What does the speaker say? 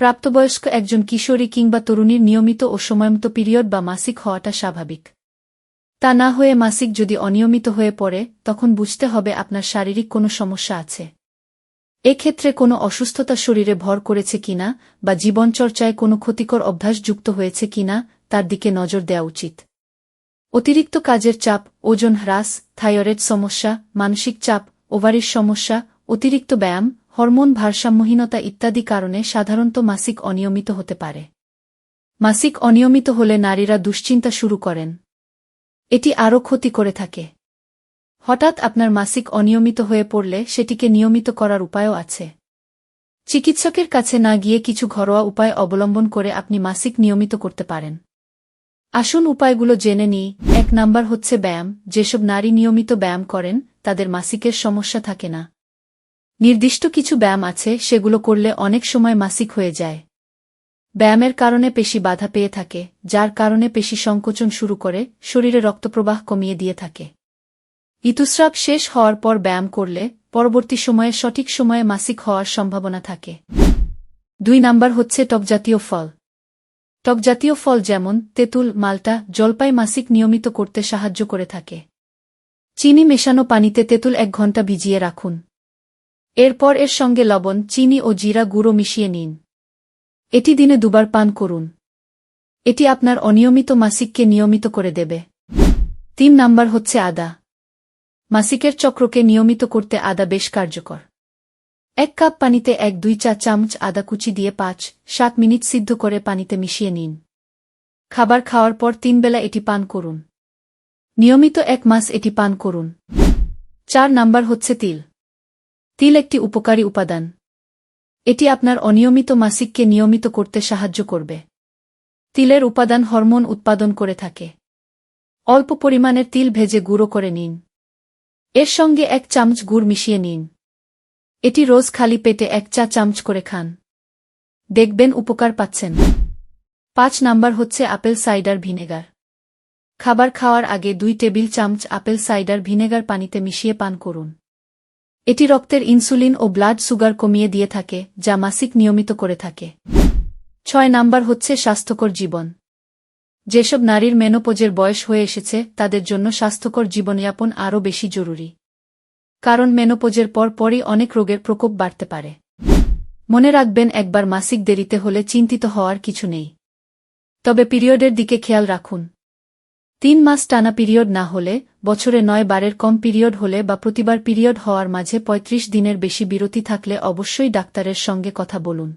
প্রাপ্তবয়স্ক একজন কিশোরী কিংবা তরুণীর নিয়মিত ও সময়মতো পিরিয়ড বা মাসিক হওয়াটা স্বাভাবিক। তা না হয়ে মাসিক যদি অনিয়মিত হয়ে পড়ে, তখন বুঝতে হবে আপনার শারীরিক কোনো সমস্যা আছে। এক্ষেত্রে কোনো অসুস্থতা শরীরে ভর করেছে কিনা বা জীবনচর্চায় কোনো ক্ষতিকর অভ্যাস যুক্ত হয়েছে কিনা, তার দিকে নজর দেওয়া উচিত। অতিরিক্ত কাজের চাপ, ওজন হ্রাস, থাইরয়েড সমস্যা, মানসিক চাপ, ওভারির সমস্যা, অতিরিক্ত ব্যায়াম হরমোন ভারসাম্যহীনতা ইত্যাদি কারণে সাধারণত মাসিক অনিয়মিত হতে পারে। মাসিক অনিয়মিত হলে নারীরা দুশ্চিন্তা শুরু করেন। এটি আরও ক্ষতি করে থাকে। হঠাৎ আপনার মাসিক অনিয়মিত হয়ে পড়লে সেটিকে নিয়মিত করার উপায়ও আছে। চিকিৎসকের কাছে না গিয়ে কিছু ঘরোয়া উপায় অবলম্বন করে আপনি মাসিক নিয়মিত করতে পারেন। আসুন উপায়গুলো জেনে নিই। এক নাম্বার হচ্ছে ব্যায়াম। যেসব নারী নিয়মিত ব্যায়াম করেন, তাদের মাসিকের সমস্যা থাকে না। নির্দিষ্ট কিছু ব্যায়াম আছে, সেগুলো করলে অনেক সময় মাসিক হয়ে যায়। ব্যায়ামের কারণে পেশি বাধা পেয়ে থাকে, যার কারণে পেশি সংকোচন শুরু করে, শরীরে রক্তপ্রবাহ কমিয়ে দিয়ে থাকে। ঋতুস্রাব শেষ হওয়ার পর ব্যায়াম করলে, পরবর্তী সময়ে সঠিক সময়ে মাসিক হওয়ার সম্ভাবনা থাকে। দুই নাম্বার হচ্ছে টকজাতীয় ফল। টকজাতীয় ফল যেমন তেঁতুল, মালটা, জলপাই মাসিক নিয়মিত করতে সাহায্য করে থাকে। চিনি মেশানো পানিতে তেঁতুল এক ঘণ্টা ভিজিয়ে রাখুন। এরপর এর সঙ্গে লবণ, চিনি ও জিরা গুঁড়ো মিশিয়ে নিন। এটি দিনে দুবার পান করুন। এটি আপনার অনিয়মিত মাসিককে নিয়মিত করে দেবে। তিন নাম্বার হচ্ছে আদা। মাসিকের চক্রকে নিয়মিত করতে আদা বেশ কার্যকর। এক কাপ পানিতে এক, দুই, চা চামচ আদা কুচি দিয়ে পাঁচ, সাত মিনিট সিদ্ধ করে পানিতে মিশিয়ে নিন। খাবার খাওয়ার পর তিন বেলা এটি পান করুন। নিয়মিত এক মাস এটি পান করুন। চার নাম্বার হচ্ছে তিল। তিল একটি উপকারী উপাদান। এটি আপনার অনিয়মিত মাসিককে নিয়মিত করতে সাহায্য করবে। তিলের উপাদান হরমোন উৎপাদন করে থাকে। অল্প পরিমাণের তিল ভেজে গুঁড়ো করে নিন। এর সঙ্গে এক চামচ গুড় মিশিয়ে নিন। এটি রোজ খালি পেটে এক চা চামচ করে খান। দেখবেন উপকার পাচ্ছেন। পাঁচ নাম্বার হচ্ছে আপেল সাইডার ভিনেগার। খাবার খাওয়ার আগে দুই টেবিল চামচ আপেল সাইডার ভিনেগার পানিতে মিশিয়ে পান করুন। এটি রক্তের ইনসুলিন ও ব্লাড সুগার কমিয়ে দিয়ে থাকে, যা মাসিক নিয়মিত করে থাকে। ছয় নাম্বার হচ্ছে স্বাস্থ্যকর জীবন। যেসব নারীর মেনোপোজের বয়স হয়ে এসেছে, তাদের জন্য স্বাস্থ্যকর জীবনযাপন আরও বেশি জরুরি। কারণ মেনোপোজের পর পরই অনেক রোগের প্রকোপ বাড়তে পারে। মনে রাখবেন, একবার মাসিক দেরিতে হলে চিন্তিত হওয়ার কিছু নেই। তবে পিরিয়ডের দিকে খেয়াল রাখুন। তিন মাস টানা পিরিয়ড না হলে বছরে নয় বারের কম পিরিয়ড হলে বা প্রতিবার পিরিয়ড হওয়ার মাঝে ৩৫ দিনের বেশি বিরতি থাকলে অবশ্যই ডাক্তারের সঙ্গে কথা বলুন।